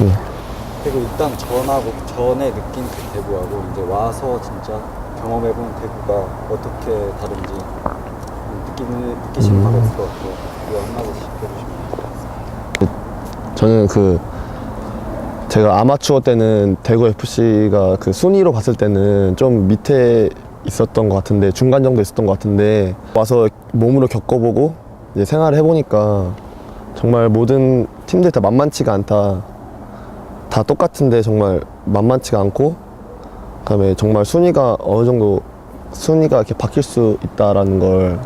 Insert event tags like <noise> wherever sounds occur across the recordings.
네. 그리고 일단 전하고 전에 느낀 그 대구하고 이제 와서 진짜 경험해본 대구가 어떻게 다른지 느끼는 느끼시는 바가 있을 것 같고 이거 한마디씩 해주시면 저는 그 제가 아마추어 때는 대구 FC가 그 순위로 봤을 때는 좀 밑에 있었던 것 같은데 중간 정도 있었던 것 같은데 와서 몸으로 겪어보고 이제 생활을 해보니까 정말 모든 팀들 다 만만치가 않다. 다 똑같은데 정말 만만치가 않고 그다음에 정말 순위가 어느 정도 순위가 이렇게 바뀔 수 있다라는 걸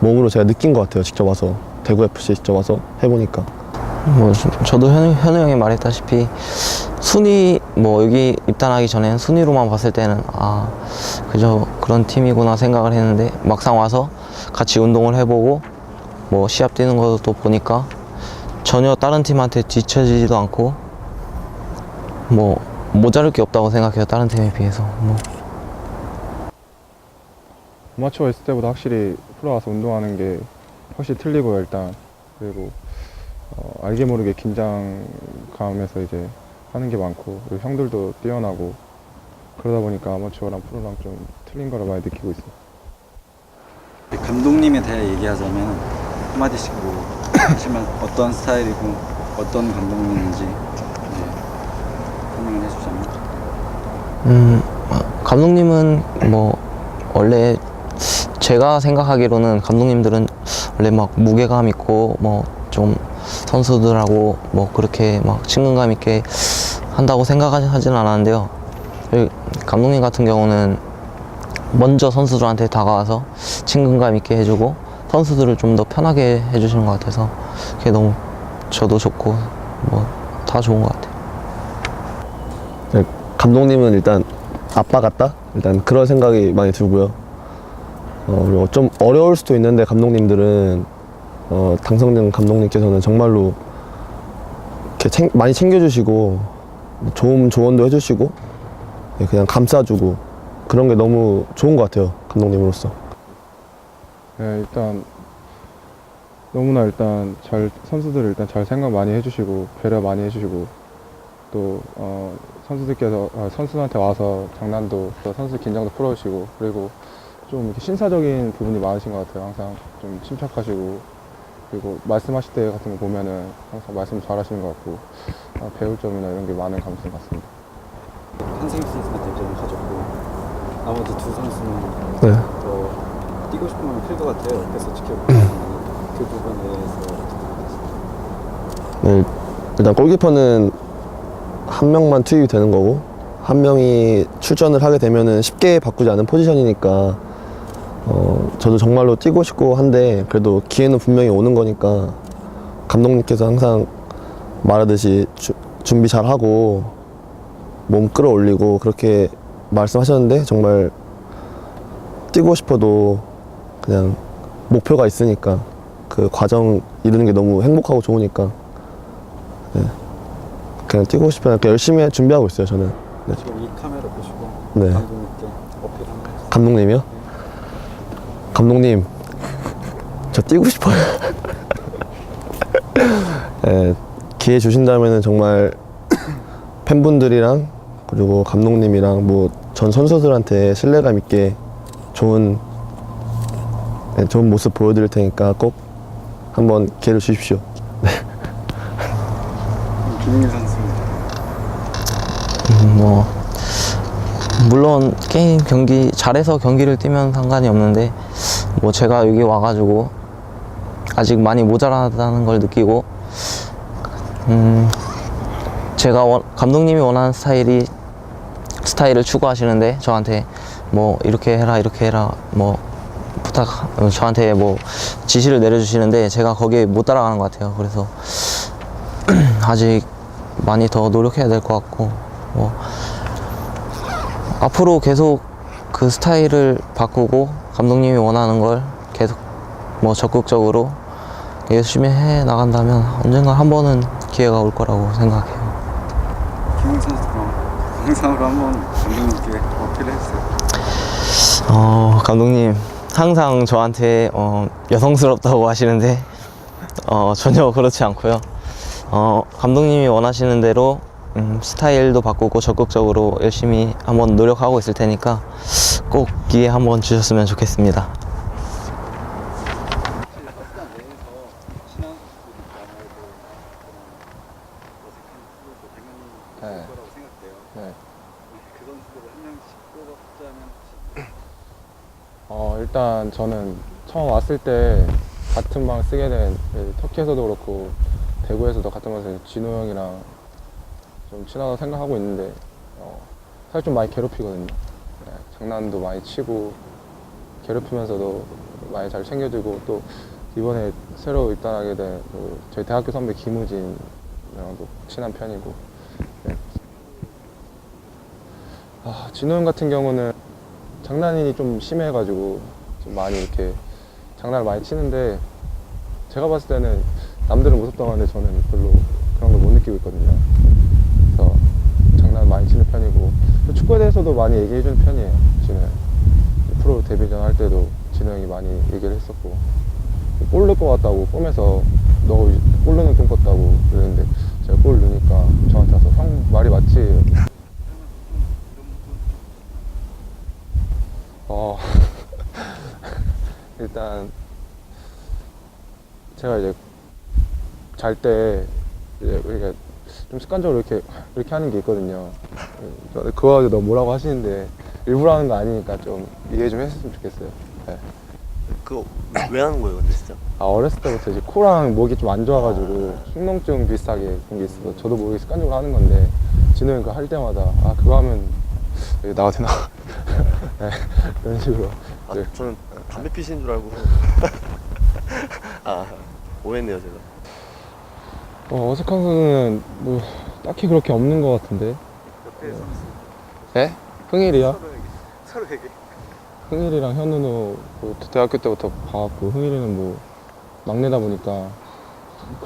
몸으로 제가 느낀 것 같아요. 직접 와서 대구 FC 직접 와서 해보니까. 뭐 저- 저도 현우, 현우 형이 말했다시피 순위 뭐 여기 입단하기 전엔 순위로만 봤을 때는 아 그저 그런 팀이구나 생각을 했는데 막상 와서 같이 운동을 해보고 뭐 시합 뛰는 것도 보니까 전혀 다른 팀한테 뒤처지지도 않고 뭐 모자랄 게 없다고 생각해요 다른 팀에 비해서 뭐 아마추어 있을 때보다 확실히 프로 와서 운동하는 게 확실히 틀리고요 일단 그리고 어, 알게 모르게 긴장감에서 이제 하는 게 많고 그리고 형들도 뛰어나고 그러다 보니까 아마추어랑 프로랑 좀 틀린 거를 많이 느끼고 있어요. 감독님에 대해 얘기하자면 한마디씩 뭐 하시면 어떤 스타일이고 어떤 감독님인지 설명을 해주자면 음, 감독님은 뭐 원래 제가 생각하기로는 감독님들은 원래 막 무게감 있고 뭐 좀 선수들하고 뭐 그렇게 막 친근감 있게 한다고 생각하진 않았는데요. 그 감독님 같은 경우는 먼저 선수들한테 다가와서 친근감 있게 해주고 선수들을 좀 더 편하게 해주시는 것 같아서 그게 너무 저도 좋고 뭐 다 좋은 것 같아요. 네, 감독님은 일단 아빠 같다? 일단 그런 생각이 많이 들고요. 어, 그리고 좀 어려울 수도 있는데 감독님들은 어, 당선된 감독님께서는 정말로 이렇게 챙- 많이 챙겨주시고 좋은 조언도 해주시고 예, 그냥 감싸주고 그런 게 너무 좋은 것 같아요 감독님으로서. 네, 일단 너무나 일단 잘 선수들을 일단 잘 생각 많이 해주시고 배려 많이 해주시고 또 어, 선수들께서 아, 선수한테 와서 장난도 또 선수 긴장도 풀어주시고 그리고 좀 이렇게 신사적인 부분이 많으신 것 같아요. 항상 좀 침착하시고 그리고 말씀하실 때 같은 거 보면은 항상 말씀 잘하시는 것 같고 아, 배울 점이나 이런 게 많은 감독님 같습니다. 한승희 선수가 대전을 가졌고 나머지 두 선수는 네. 더 뛰고 싶으면 필것 같아요 옆에서 지켜보고 그 부분에 대해서 네, 일단 골키퍼는 한 명만 투입이 되는 거고 한 명이 출전을 하게 되면은 쉽게 바꾸지 않은 포지션이니까 어, 저도 정말로 뛰고 싶고 한데 그래도 기회는 분명히 오는 거니까 감독님께서 항상 말하듯이 주- 준비 잘 하고 몸 끌어올리고 그렇게 말씀하셨는데 정말 뛰고 싶어도 그냥 목표가 있으니까 그 과정 이루는 게 너무 행복하고 좋으니까 네. 그냥 뛰고 싶으면 그냥 열심히 준비하고 있어요 저는. 네. 지금 이 카메라 보시고 네. 감독님께 어필 한번 해주세요? 감독님이요? 감독님 <laughs> 저 뛰고 싶어요. 네, <laughs> 기회 주신다면 정말 <clears throat> 팬분들이랑 그리고 감독님이랑 뭐 전 선수들한테 신뢰감 있게 좋은 네, 좋은 모습 보여드릴 테니까 꼭 한번 기회를 주십시오 <laughs> 김민규 선수입니다. 음, 뭐 물론 게임 경기 잘해서 경기를 뛰면 상관이 없는데 뭐 제가 여기 와가지고 아직 많이 모자라다는 걸 느끼고 음 제가 원- 감독님이 원하는 스타일이 스타일을 추구하시는데 저한테 뭐 이렇게 해라 이렇게 해라 뭐 부탁 어, 저한테 뭐 지시를 내려주시는데 제가 거기에 못 따라가는 것 같아요. 그래서 <clears throat> 아직 많이 더 노력해야 될 것 같고 뭐 앞으로 계속 그 스타일을 바꾸고 감독님이 원하는 걸 계속 뭐 적극적으로 열심히 해 나간다면 언젠가 한 번은 기회가 올 거라고 생각해요. 선수가 영상으로 한번 감독님께 어필을 해주세요 어, 감독님 항상 저한테 어, 여성스럽다고 하시는데 어, 전혀 그렇지 않고요. 어, 감독님이 원하시는 대로 음, 스타일도 바꾸고 적극적으로 열심히 한번 노력하고 있을 테니까 꼭 기회 한번 주셨으면 좋겠습니다. 네. 네. 어, 일단 저는 처음 왔을 때 같은 방 쓰게 된그 터키에서도 그렇고 대구에서도 같은 방에서 진호 형이랑 좀 친하다고 생각하고 있는데 어, 사실 좀 많이 괴롭히거든요. 네, 장난도 많이 치고 괴롭히면서도 많이 잘 챙겨주고 또 이번에 새로 입단하게 된 그 저희 대학교 선배 김우진이랑도 친한 편이고 네. 아, 진호 형 같은 경우는 장난이 좀 심해가지고 좀 많이 이렇게 장난을 많이 치는데 제가 봤을 때는 남들은 무섭다고 하는데 저는 별로 그런 걸 못 느끼고 있거든요. 그래서 장난 많이 치는 편이고 또 축구에 대해서도 많이 얘기해 주는 편이에요. 형. 프로 데뷔전 할 때도 진호 형이 많이 얘기를 했었고 골 넣을 것 같다고 꿈에서 너 골 넣는 꿈 꿨다고 그랬는데 제가 골 넣으니까 저한테 와서 형 말이 맞지 어 <laughs> 일단 제가 이제 잘때 이제 이렇게 좀 습관적으로 이렇게 이렇게 하는 게 있거든요. 저 그거 가지고 너무 뭐라고 하시는데 일부러 하는 거 아니니까 좀 이해 좀 했으면 좋겠어요. 네. 그거 왜 하는 거예요, 근데 진짜? 아 어렸을 때부터 이제 코랑 목이 좀 안 좋아가지고 축농증 비슷하게 그런 게 있어서 저도 모르게 습관적으로 하는 건데 진호 형 그 할 때마다 아 그거 하면 여기 나가도 되나? <laughs> 네, 그런 식으로 아, 네. 저는 담배 피시는 줄 알고. <laughs> 아, 오해했네요, 제가. 어, 어색한 선수는 뭐 딱히 그렇게 없는 것 같은데. 옆에 선수 네? 흥일이요? 서로에게 서로에게. 흥일이랑 현우는 뭐 대학교 때부터 봐왔고 흥일이는 뭐 막내다 보니까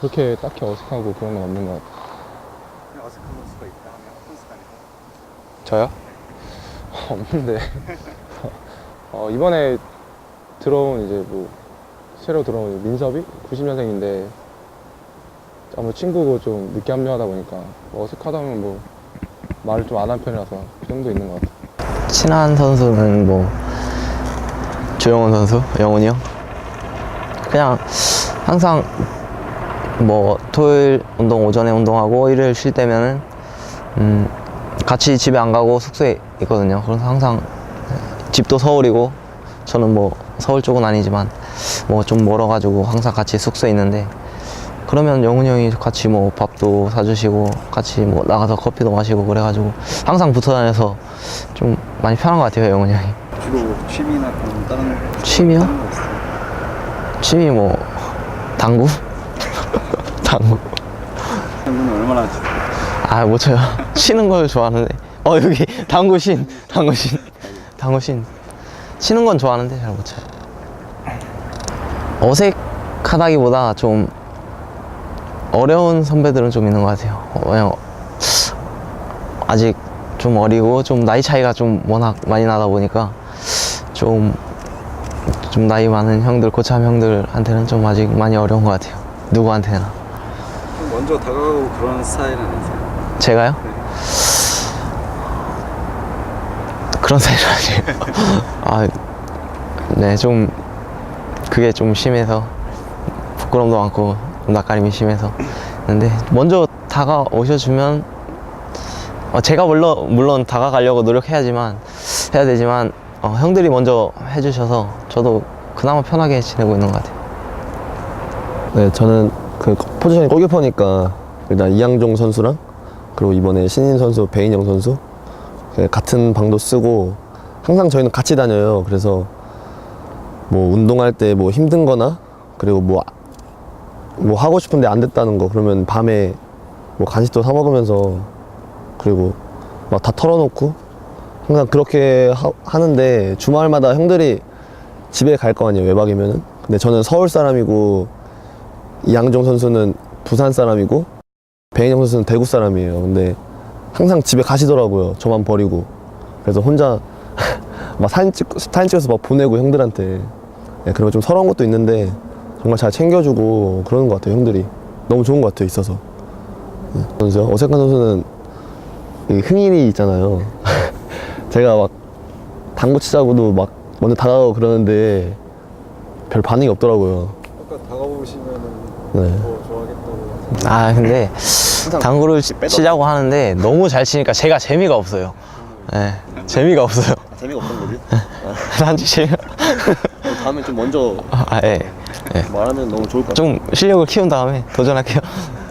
그렇게 딱히 어색하고 그런 건 없는 것 같아요. 그냥 어색한 선수가 있다 하면 선수 간에서 저요? <laughs> 없는데. 어, 이번에 들어온 이제 뭐 새로 들어온 민섭이? 90년생인데 아무 친구고 좀 늦게 합류하다 보니까 뭐 어색하다면 뭐 말을 좀 안 한 편이라서 그 정도 있는 것 같아요 친한 선수는 뭐 조영원 선수, 영훈이 형. 그냥 항상 뭐 토요일 운동 오전에 운동하고 일요일 쉴 때면은 음 같이 집에 안 가고 숙소에 있거든요. 그래서 항상 집도 서울이고 저는 뭐 서울 쪽은 아니지만 뭐 좀 멀어가지고 항상 같이 숙소에 있는데 그러면 영훈이 형이 같이 뭐 밥도 사주시고 같이 뭐 나가서 커피도 마시고 그래가지고 항상 붙어 다녀서 좀 많이 편한 것 같아요 영훈이 형이. 주로 취미나 그런 다른 취미요? 다른 거 있어요? 취미 뭐 당구? <laughs> 당구. 형은 얼마나 주- 아못 쳐요? 치는 걸 좋아하는데. 어 여기 당구신 당구신 당구신. 치는 건 좋아하는데 잘 못 쳐요 어색하다기보다 좀 어려운 선배들은 좀 있는 것 같아요 어, 그냥 아직 좀 어리고 좀 나이 차이가 좀 워낙 많이 나다 보니까 좀 좀 나이 많은 형들 고참 형들한테는 좀 아직 많이 어려운 것 같아요 누구한테나 좀 먼저 다가가고 그런 스타일은 아니세요? 제가요? 그런 스타일 아니에요. <laughs> 아, 네, 좀, 그게 좀 심해서, 부끄럼도 많고, 좀 낯가림이 심해서. 근데, 먼저 다가오셔주면, 어, 제가 물론, 물론 다가가려고 노력해야지만, 해야 되지만, 어, 형들이 먼저 해주셔서, 저도 그나마 편하게 지내고 있는 것 같아요. 네, 저는 그 포지션이 골키퍼니까 일단 이양종 선수랑 그리고 이번에 신인 선수 배인영 선수 그 같은 방도 쓰고 항상 저희는 같이 다녀요. 그래서 뭐 운동할 때 뭐 힘든거나 그리고 뭐, 뭐 하고 싶은데 안 됐다는 거 그러면 밤에 뭐 간식도 사 먹으면서 그리고 막 다 털어놓고 항상 그렇게 하, 하는데 주말마다 형들이 집에 갈 거 아니에요 외박이면은 근데 저는 서울 사람이고 이양종 선수는 부산 사람이고 배인영 선수는 대구 사람이에요. 근데 항상 집에 가시더라고요. 저만 버리고. 그래서 혼자 <laughs> 막 사진 찍 사진 찍어서 막 보내고 형들한테. 네, 그리고 좀 서러운 것도 있는데 정말 잘 챙겨주고 그러는 것 같아요 형들이. 너무 좋은 것 같아요 있어서. 선수요? 어색한 선수는 이 흥인이 있잖아요. <laughs> 제가 막 당구 치자고도 막 먼저 다가가고 그러는데 별 반응이 없더라고요. 아까 다가오시면은 네. 더 좋아하겠다고 아 근데 당구를 치- 치자고 하는데 너무 잘 치니까 제가 재미가 없어요. 예, 재미가 없어요. 재미가 없던 거지? 난지 재미가. 다음에 좀 먼저 아 예. 예. 말하면 너무 좋을 것좀 실력을 키운 다음에 도전할게요. <laughs>